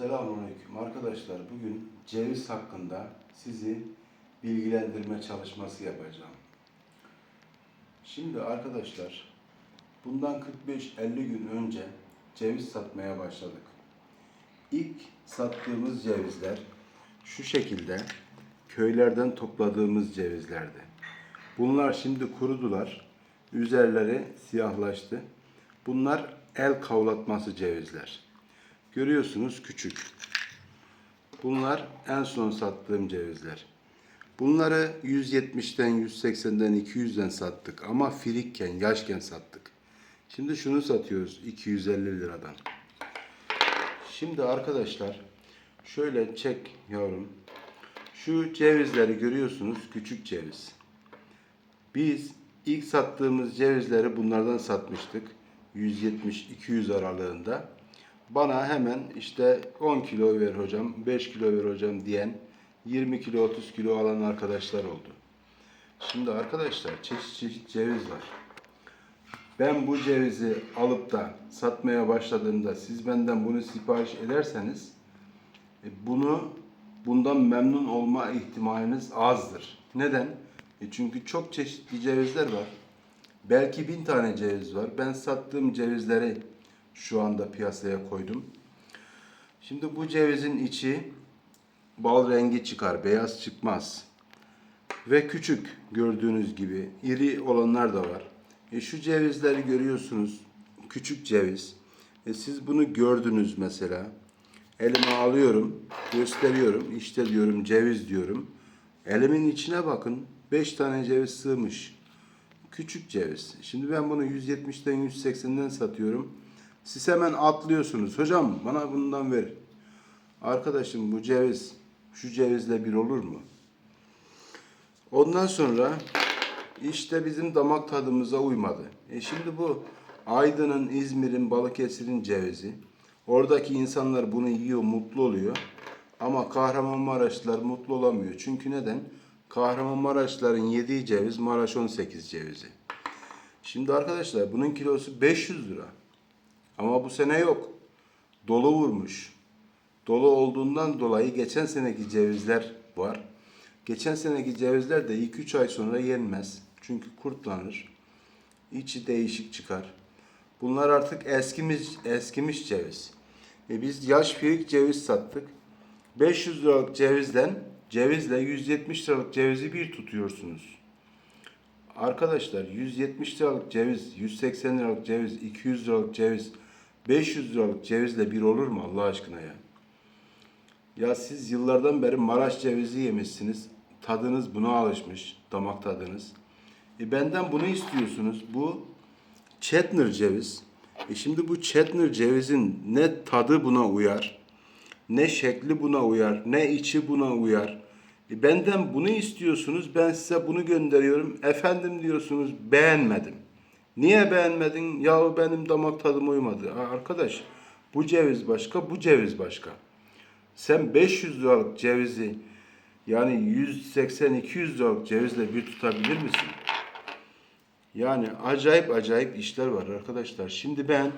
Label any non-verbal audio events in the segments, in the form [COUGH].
Selamünaleyküm arkadaşlar. Bugün ceviz hakkında sizi bilgilendirme çalışması yapacağım. Şimdi arkadaşlar bundan 45-50 gün önce ceviz satmaya başladık. İlk sattığımız cevizler şu şekilde köylerden topladığımız cevizlerdi. Bunlar şimdi kurudular. Üzerleri siyahlaştı. Bunlar el kavlatması cevizler. Görüyorsunuz küçük. Bunlar en son sattığım cevizler. Bunları 170'ten, 180'den, 200'den sattık ama firikken, yaşken sattık. Şimdi şunu satıyoruz 250 liradan. Şimdi arkadaşlar şöyle çek yavrum. Şu cevizleri görüyorsunuz küçük ceviz. Biz ilk sattığımız cevizleri bunlardan satmıştık. 170-200 aralığında. Bana hemen işte 10 kilo ver hocam, 5 kilo ver hocam diyen 20 kilo 30 kilo alan arkadaşlar oldu. Şimdi arkadaşlar çeşit çeşit ceviz var. Ben bu cevizi alıp da satmaya başladığımda siz benden bunu sipariş ederseniz e, bunu bundan memnun olma ihtimaliniz azdır. Neden? E çünkü çok çeşitli cevizler var. Belki bin tane ceviz var. Ben sattığım cevizleri şu anda piyasaya koydum. Şimdi bu cevizin içi bal rengi çıkar, beyaz çıkmaz. Ve küçük gördüğünüz gibi iri olanlar da var. E şu cevizleri görüyorsunuz. Küçük ceviz. E siz bunu gördünüz mesela. Elime alıyorum, gösteriyorum. İşte diyorum ceviz diyorum. Elimin içine bakın. 5 tane ceviz sığmış. Küçük ceviz. Şimdi ben bunu 170'ten 180'den satıyorum. Siz hemen atlıyorsunuz. Hocam bana bundan ver. Arkadaşım bu ceviz şu cevizle bir olur mu? Ondan sonra işte bizim damak tadımıza uymadı. E şimdi bu Aydın'ın, İzmir'in, Balıkesir'in cevizi. Oradaki insanlar bunu yiyor, mutlu oluyor. Ama Kahramanmaraşlılar mutlu olamıyor. Çünkü neden? Kahramanmaraşlıların yediği ceviz Maraş 18 cevizi. Şimdi arkadaşlar bunun kilosu 500 lira. Ama bu sene yok. Dolu vurmuş. Dolu olduğundan dolayı geçen seneki cevizler var. Geçen seneki cevizler de 2-3 ay sonra yenmez. Çünkü kurtlanır. İçi değişik çıkar. Bunlar artık eskimiş, eskimiş ceviz. E biz yaş firik ceviz sattık. 500 liralık cevizden cevizle 170 liralık cevizi bir tutuyorsunuz. Arkadaşlar 170 liralık ceviz, 180 liralık ceviz, 200 liralık ceviz, 500 liralık cevizle bir olur mu Allah aşkına ya? Ya siz yıllardan beri Maraş cevizi yemişsiniz. Tadınız buna alışmış, damak tadınız. E benden bunu istiyorsunuz. Bu Chetner ceviz. E şimdi bu Chetner cevizin ne tadı buna uyar, ne şekli buna uyar, ne içi buna uyar. E benden bunu istiyorsunuz, ben size bunu gönderiyorum. Efendim diyorsunuz, beğenmedim. Niye beğenmedin? Ya benim damak tadıma uymadı. Arkadaş, bu ceviz başka, bu ceviz başka. Sen 500 liralık cevizi yani 180-200 liralık cevizle bir tutabilir misin? Yani acayip acayip işler var arkadaşlar. Şimdi ben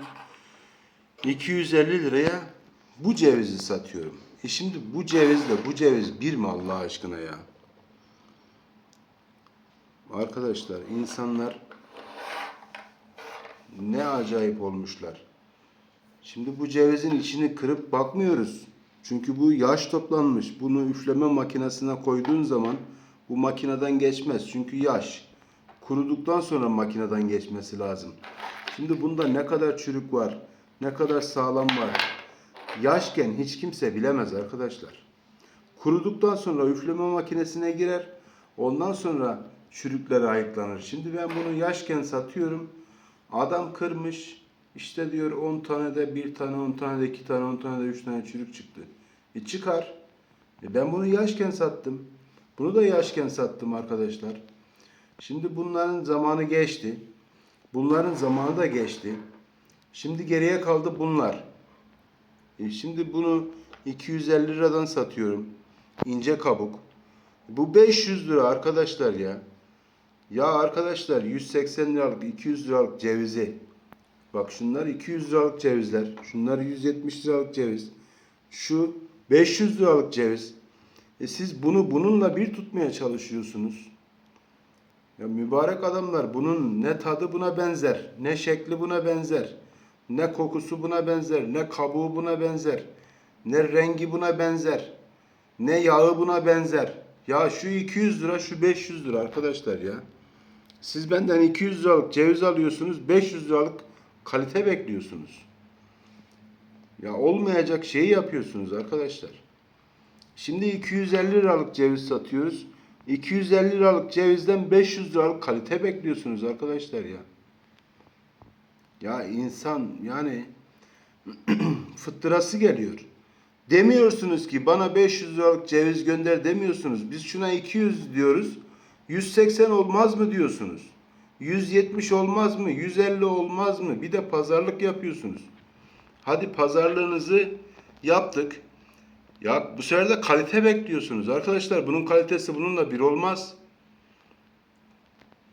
250 liraya bu cevizi satıyorum. E şimdi bu cevizle bu ceviz bir mi Allah aşkına ya? Arkadaşlar insanlar ne acayip olmuşlar. Şimdi bu cevizin içini kırıp bakmıyoruz. Çünkü bu yaş toplanmış. Bunu üfleme makinesine koyduğun zaman bu makineden geçmez. Çünkü yaş. Kuruduktan sonra makineden geçmesi lazım. Şimdi bunda ne kadar çürük var, ne kadar sağlam var. Yaşken hiç kimse bilemez arkadaşlar. Kuruduktan sonra üfleme makinesine girer. Ondan sonra çürükleri ayıklanır. Şimdi ben bunu yaşken satıyorum. Adam kırmış. İşte diyor 10 tane de 1 tane, 10 tane de 2 tane, 10 tane de 3 tane çürük çıktı. E çıkar. E ben bunu yaşken sattım. Bunu da yaşken sattım arkadaşlar. Şimdi bunların zamanı geçti. Bunların zamanı da geçti. Şimdi geriye kaldı bunlar. E şimdi bunu 250 liradan satıyorum. İnce kabuk. Bu 500 lira arkadaşlar ya. Ya arkadaşlar 180 liralık 200 liralık cevizi. Bak şunlar 200 liralık cevizler. Şunlar 170 liralık ceviz. Şu 500 liralık ceviz. E siz bunu bununla bir tutmaya çalışıyorsunuz. Ya mübarek adamlar bunun ne tadı buna benzer, ne şekli buna benzer, ne kokusu buna benzer, ne kabuğu buna benzer, ne rengi buna benzer, ne yağı buna benzer. Ya şu 200 lira, şu 500 lira arkadaşlar ya. Siz benden 200 liralık ceviz alıyorsunuz, 500 liralık kalite bekliyorsunuz. Ya olmayacak şeyi yapıyorsunuz arkadaşlar. Şimdi 250 liralık ceviz satıyoruz. 250 liralık cevizden 500 liralık kalite bekliyorsunuz arkadaşlar ya. Ya insan yani [CLEARS THROAT] fıttırası geliyor. Demiyorsunuz ki bana 500 liralık ceviz gönder demiyorsunuz. Biz şuna 200 diyoruz. 180 olmaz mı diyorsunuz. 170 olmaz mı? 150 olmaz mı? Bir de pazarlık yapıyorsunuz. Hadi pazarlığınızı yaptık. Ya bu sefer de kalite bekliyorsunuz. Arkadaşlar bunun kalitesi bununla bir olmaz.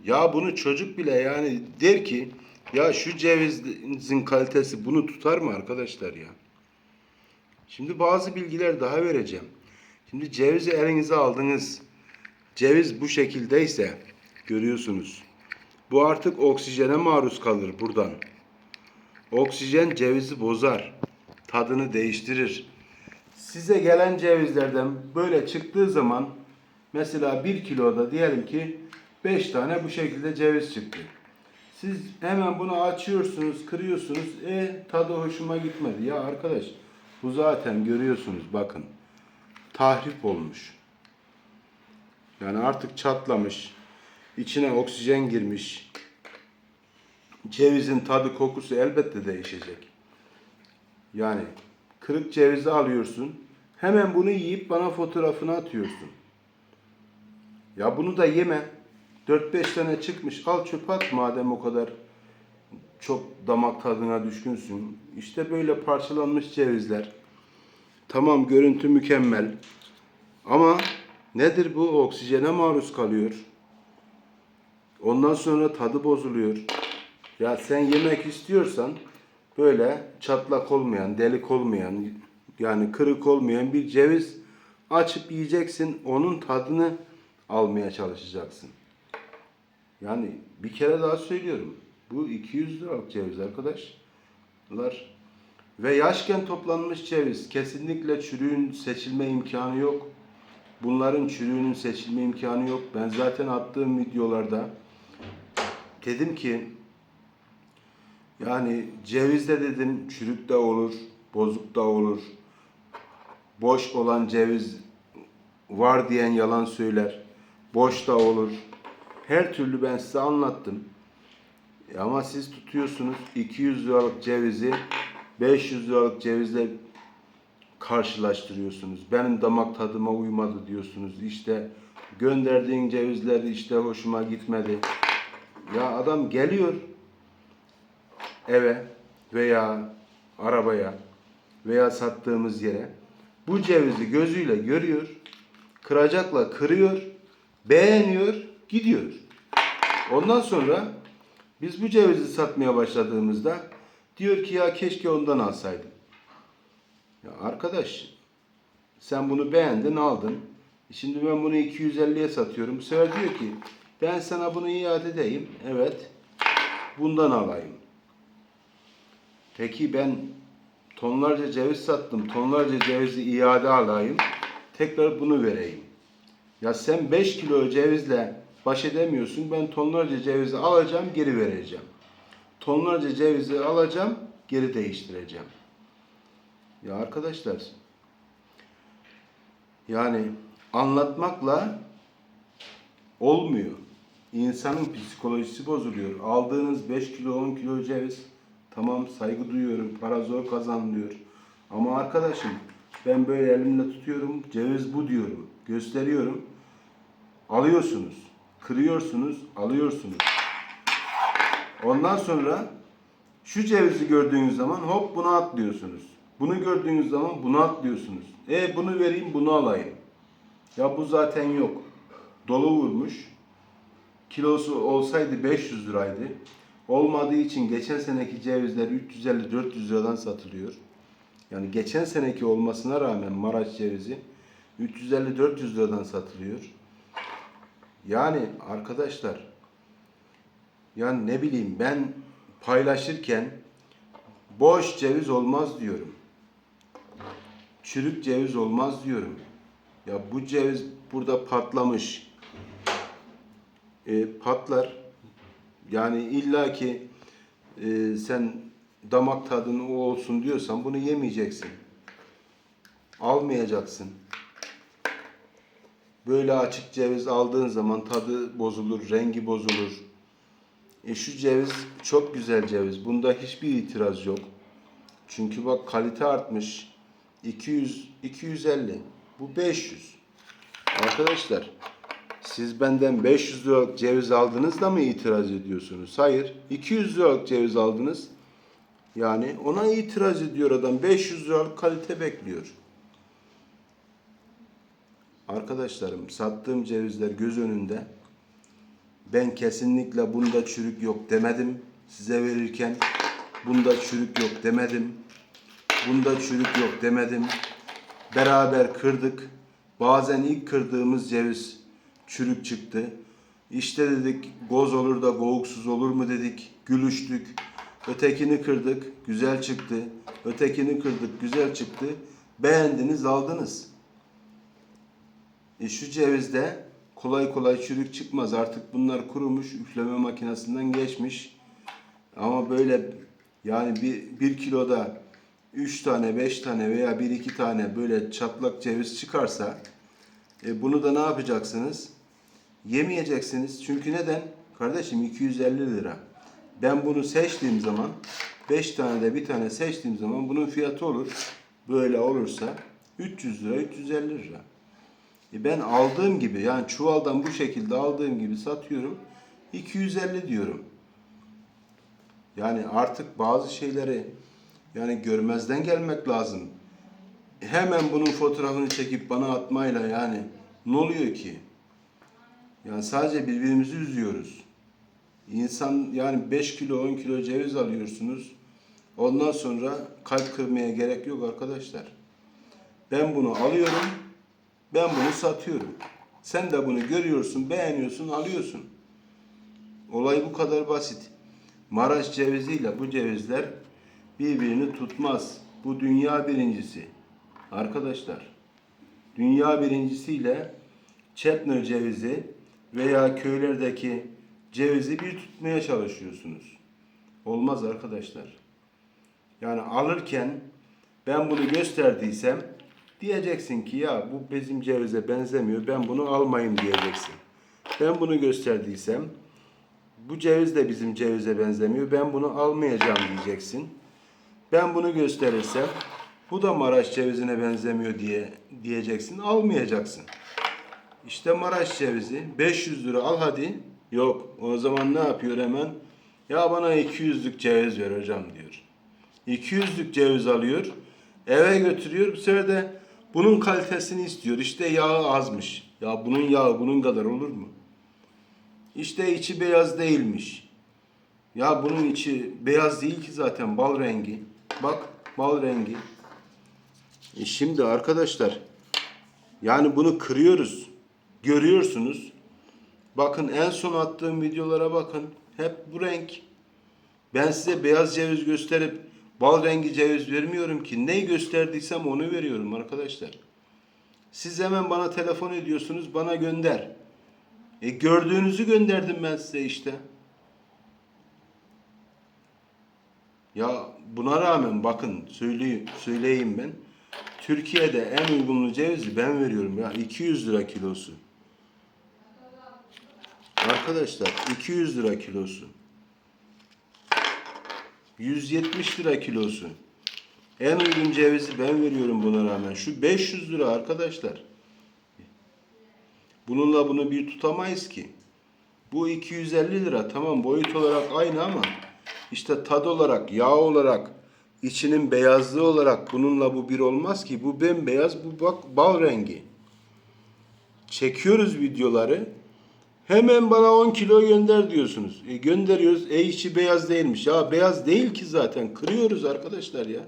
Ya bunu çocuk bile yani der ki ya şu cevizin kalitesi bunu tutar mı arkadaşlar ya? Şimdi bazı bilgiler daha vereceğim. Şimdi cevizi elinize aldınız. Ceviz bu şekildeyse görüyorsunuz. Bu artık oksijene maruz kalır buradan. Oksijen cevizi bozar. Tadını değiştirir. Size gelen cevizlerden böyle çıktığı zaman mesela 1 kiloda diyelim ki 5 tane bu şekilde ceviz çıktı. Siz hemen bunu açıyorsunuz, kırıyorsunuz. E tadı hoşuma gitmedi. Ya arkadaş bu zaten görüyorsunuz bakın. Tahrip olmuş. Yani artık çatlamış. İçine oksijen girmiş. Cevizin tadı kokusu elbette değişecek. Yani kırık cevizi alıyorsun. Hemen bunu yiyip bana fotoğrafını atıyorsun. Ya bunu da yeme. 4-5 tane çıkmış. Al çöpe at madem o kadar çok damak tadına düşkünsün. İşte böyle parçalanmış cevizler. Tamam görüntü mükemmel. Ama nedir bu? Oksijene maruz kalıyor. Ondan sonra tadı bozuluyor. Ya sen yemek istiyorsan böyle çatlak olmayan, delik olmayan, yani kırık olmayan bir ceviz açıp yiyeceksin. Onun tadını almaya çalışacaksın. Yani bir kere daha söylüyorum. Bu 200 liralık ceviz arkadaşlar. Ve yaşken toplanmış ceviz. Kesinlikle çürüğün seçilme imkanı yok. Bunların çürüğünün seçilme imkanı yok. Ben zaten attığım videolarda dedim ki yani cevizde dedim çürük de olur, bozuk da olur. Boş olan ceviz var diyen yalan söyler. Boş da olur. Her türlü ben size anlattım. E Ama siz tutuyorsunuz 200 liralık cevizi 500 liralık cevizle karşılaştırıyorsunuz. Benim damak tadıma uymadı diyorsunuz. İşte gönderdiğin cevizler işte hoşuma gitmedi. Ya adam geliyor eve veya arabaya veya sattığımız yere bu cevizi gözüyle görüyor, kıracakla kırıyor, beğeniyor, gidiyor. Ondan sonra biz bu cevizi satmaya başladığımızda diyor ki ya keşke ondan alsaydım. Ya arkadaş sen bunu beğendin aldın. Şimdi ben bunu 250'ye satıyorum. Bu sefer diyor ki ben sana bunu iade edeyim. Evet. Bundan alayım. Peki ben tonlarca ceviz sattım. Tonlarca cevizi iade alayım. Tekrar bunu vereyim. Ya sen 5 kilo cevizle baş edemiyorsun. Ben tonlarca cevizi alacağım, geri vereceğim. Tonlarca cevizi alacağım, geri değiştireceğim. Ya arkadaşlar yani anlatmakla olmuyor. İnsanın psikolojisi bozuluyor. Aldığınız 5 kilo 10 kilo ceviz tamam saygı duyuyorum. Para zor kazanılıyor. Ama arkadaşım ben böyle elimle tutuyorum. Ceviz bu diyorum. Gösteriyorum. Alıyorsunuz. Kırıyorsunuz. Alıyorsunuz. Ondan sonra şu cevizi gördüğünüz zaman hop bunu atlıyorsunuz. Bunu gördüğünüz zaman bunu atlıyorsunuz. E bunu vereyim bunu alayım. Ya bu zaten yok. Dolu vurmuş. Kilosu olsaydı 500 liraydı. Olmadığı için geçen seneki cevizler 350-400 liradan satılıyor. Yani geçen seneki olmasına rağmen Maraş cevizi 350-400 liradan satılıyor. Yani arkadaşlar yani ne bileyim ben paylaşırken boş ceviz olmaz diyorum. Çürük ceviz olmaz diyorum. Ya bu ceviz burada patlamış. E, patlar. Yani illaki e, sen damak tadın o olsun diyorsan bunu yemeyeceksin. Almayacaksın. Böyle açık ceviz aldığın zaman tadı bozulur, rengi bozulur. E şu ceviz çok güzel ceviz. Bunda hiçbir itiraz yok. Çünkü bak kalite artmış. 200 250. Bu 500. Arkadaşlar siz benden 500 liralık ceviz aldınız da mı itiraz ediyorsunuz? Hayır. 200 liralık ceviz aldınız. Yani ona itiraz ediyor adam. 500 liralık kalite bekliyor. Arkadaşlarım sattığım cevizler göz önünde. Ben kesinlikle bunda çürük yok demedim. Size verirken bunda çürük yok demedim. Bunda çürük yok demedim. Beraber kırdık. Bazen ilk kırdığımız ceviz çürük çıktı. İşte dedik goz olur da goğuksuz olur mu dedik. Gülüştük. Ötekini kırdık. Güzel çıktı. Ötekini kırdık. Güzel çıktı. Beğendiniz aldınız. E şu cevizde kolay kolay çürük çıkmaz. Artık bunlar kurumuş, üfleme makinesinden geçmiş. Ama böyle yani bir, bir kiloda 3 tane, 5 tane veya 1-2 tane böyle çatlak ceviz çıkarsa e bunu da ne yapacaksınız? Yemeyeceksiniz. Çünkü neden? Kardeşim 250 lira. Ben bunu seçtiğim zaman 5 tane de bir tane seçtiğim zaman bunun fiyatı olur. Böyle olursa 300 lira, 350 lira. E ben aldığım gibi yani çuvaldan bu şekilde aldığım gibi satıyorum. 250 diyorum. Yani artık bazı şeyleri yani görmezden gelmek lazım. Hemen bunun fotoğrafını çekip bana atmayla yani ne oluyor ki? Yani sadece birbirimizi üzüyoruz. İnsan yani 5 kilo 10 kilo ceviz alıyorsunuz. Ondan sonra kalp kırmaya gerek yok arkadaşlar. Ben bunu alıyorum. Ben bunu satıyorum. Sen de bunu görüyorsun, beğeniyorsun, alıyorsun. Olay bu kadar basit. Maraş ceviziyle bu cevizler birbirini tutmaz. Bu dünya birincisi. Arkadaşlar, dünya birincisiyle Çetner cevizi veya köylerdeki cevizi bir tutmaya çalışıyorsunuz. Olmaz arkadaşlar. Yani alırken ben bunu gösterdiysem diyeceksin ki ya bu bizim cevize benzemiyor ben bunu almayayım diyeceksin. Ben bunu gösterdiysem bu ceviz de bizim cevize benzemiyor ben bunu almayacağım diyeceksin. Ben bunu gösterirsem bu da Maraş cevizine benzemiyor diye diyeceksin almayacaksın. İşte Maraş cevizi 500 lira al hadi. Yok o zaman ne yapıyor hemen? Ya bana 200'lük ceviz ver hocam diyor. 200'lük ceviz alıyor. Eve götürüyor. Bu sefer de bunun kalitesini istiyor. İşte yağı azmış. Ya bunun yağı bunun kadar olur mu? İşte içi beyaz değilmiş. Ya bunun içi beyaz değil ki zaten bal rengi. Bak bal rengi. E şimdi arkadaşlar yani bunu kırıyoruz. Görüyorsunuz. Bakın en son attığım videolara bakın. Hep bu renk. Ben size beyaz ceviz gösterip bal rengi ceviz vermiyorum ki. Neyi gösterdiysem onu veriyorum arkadaşlar. Siz hemen bana telefon ediyorsunuz, bana gönder. E gördüğünüzü gönderdim ben size işte. Ya buna rağmen bakın söyleyeyim, söyleyeyim ben. Türkiye'de en uygunlu cevizi ben veriyorum ya 200 lira kilosu. Arkadaşlar 200 lira kilosu. 170 lira kilosu. En uygun cevizi ben veriyorum buna rağmen. Şu 500 lira arkadaşlar. Bununla bunu bir tutamayız ki. Bu 250 lira tamam boyut olarak aynı ama işte tad olarak, yağ olarak, içinin beyazlığı olarak bununla bu bir olmaz ki. Bu bembeyaz, bu bak bal rengi. Çekiyoruz videoları. Hemen bana 10 kilo gönder diyorsunuz. E gönderiyoruz. E içi beyaz değilmiş. Ya beyaz değil ki zaten. Kırıyoruz arkadaşlar ya.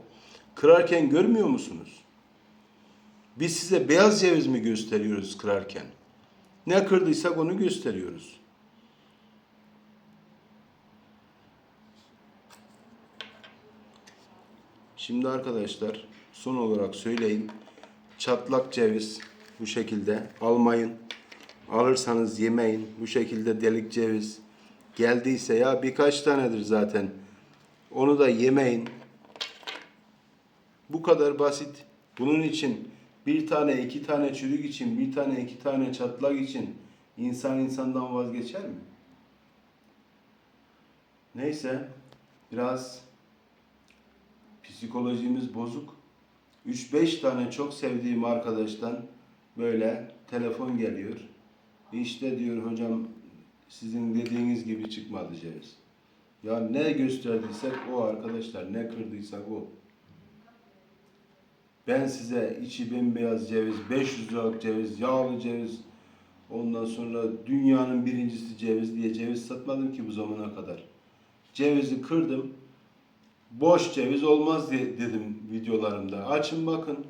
Kırarken görmüyor musunuz? Biz size beyaz ceviz mi gösteriyoruz kırarken? Ne kırdıysak onu gösteriyoruz. Şimdi arkadaşlar son olarak söyleyeyim. Çatlak ceviz bu şekilde almayın. Alırsanız yemeyin. Bu şekilde delik ceviz geldiyse ya birkaç tanedir zaten. Onu da yemeyin. Bu kadar basit. Bunun için bir tane iki tane çürük için bir tane iki tane çatlak için insan insandan vazgeçer mi? Neyse biraz psikolojimiz bozuk. 3-5 tane çok sevdiğim arkadaştan böyle telefon geliyor. İşte diyor hocam sizin dediğiniz gibi çıkmadı ceviz. Ya ne gösterdiysek o arkadaşlar, ne kırdıysak o. Ben size içi bembeyaz ceviz, 500 liralık ceviz, yağlı ceviz, ondan sonra dünyanın birincisi ceviz diye ceviz satmadım ki bu zamana kadar. Cevizi kırdım, boş ceviz olmaz diye dedim videolarımda. Açın bakın.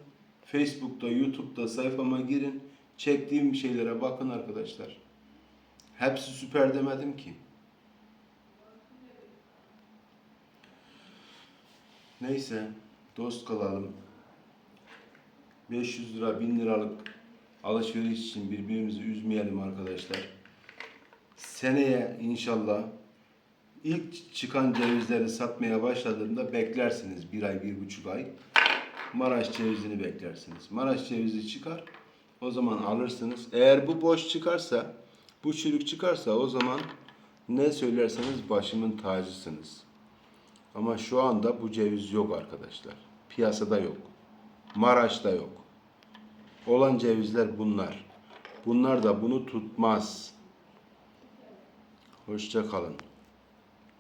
Facebook'ta, YouTube'da sayfama girin. Çektiğim şeylere bakın arkadaşlar. Hepsi süper demedim ki. Neyse, dost kalalım. 500 lira, 1000 liralık alışveriş için birbirimizi üzmeyelim arkadaşlar. Seneye inşallah ilk çıkan cevizleri satmaya başladığımda beklersiniz bir ay, bir buçuk ay. Maraş cevizini beklersiniz. Maraş cevizi çıkar, o zaman alırsınız. Eğer bu boş çıkarsa, bu çürük çıkarsa o zaman ne söylerseniz başımın tacısınız. Ama şu anda bu ceviz yok arkadaşlar. Piyasada yok. Maraş'ta yok. Olan cevizler bunlar. Bunlar da bunu tutmaz. Hoşça kalın.